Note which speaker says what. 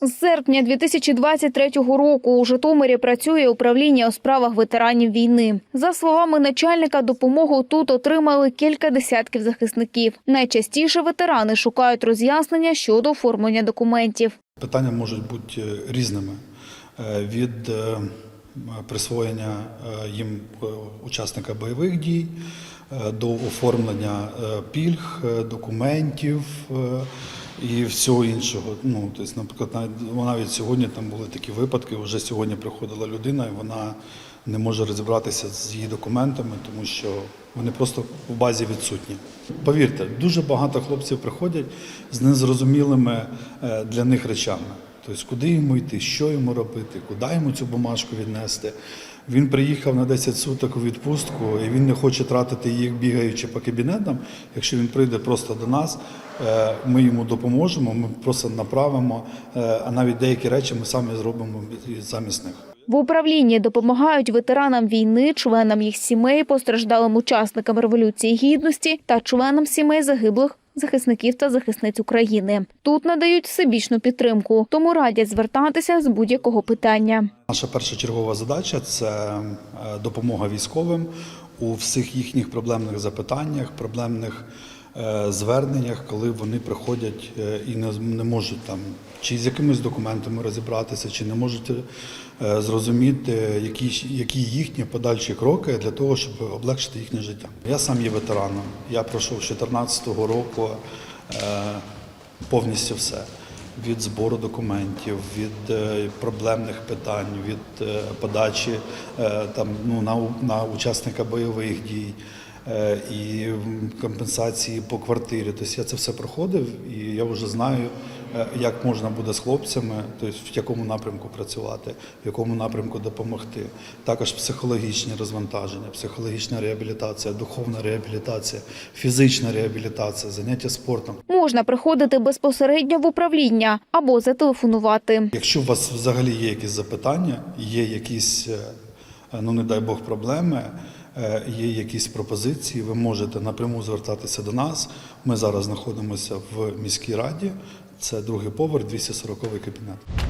Speaker 1: З серпня 2023 року у Житомирі працює управління у справах ветеранів війни. За словами начальника, допомогу тут отримали кілька десятків захисників. Найчастіше ветерани шукають роз'яснення щодо оформлення документів.
Speaker 2: Питання можуть бути е, різними Е, від е, присвоєння їм учасника бойових дій до оформлення пільг, документів і всього іншого. Ну, тобто, наприклад, навіть, навіть сьогодні там були такі випадки. Вже сьогодні приходила людина, і вона не може розібратися з її документами, тому що вони просто в базі відсутні. Повірте, дуже багато хлопців приходять з незрозумілими е, для них речами. Тобто, куди йому йти, що йому робити, куди йому цю бумажку віднести. Він приїхав на 10 суток у відпустку, і він не хоче тратити їх, бігаючи по кабінетам. Якщо він прийде просто до нас, е, ми йому допоможемо, ми просто направимо, е, а навіть деякі речі ми самі зробимо замість них.
Speaker 1: В управлінні допомагають ветеранам війни, членам їх сімей, постраждалим учасникам революції гідності та членам сімей загиблих захисників та захисниць України. Тут надають всебічну підтримку, тому радять звертатися з будь-якого питання.
Speaker 2: Наша першочергова задача це е, допомога військовим у всіх їхніх проблемних запитаннях, проблемних зверненнях, коли вони приходять е, і не, не можуть там чи з якимись документами розібратися, чи не можуть е, зрозуміти, які, які їхні подальші кроки для того, щоб облегшити їхнє життя. Я сам є ветераном. Я пройшов з 2014 року е, повністю все від збору документів, від е, проблемних питань, від е, подачі е, там ну на, на учасника бойових дій. Е, І компенсації по квартирі. Тобто я це все проходив, і я вже знаю, е, як можна буде з хлопцями, тобто в якому напрямку працювати, в якому напрямку допомогти. Також психологічні розвантаження, психологічна реабілітація, духовна реабілітація, фізична реабілітація, заняття спортом.
Speaker 1: Можна приходити безпосередньо в управління або зателефонувати.
Speaker 2: Якщо у вас взагалі є якісь запитання, є якісь, е, ну не дай Бог, проблеми, є якісь пропозиції, ви можете напряму звертатися до нас. Ми зараз знаходимося в міській раді. Це другий поверх, 240 кабінет.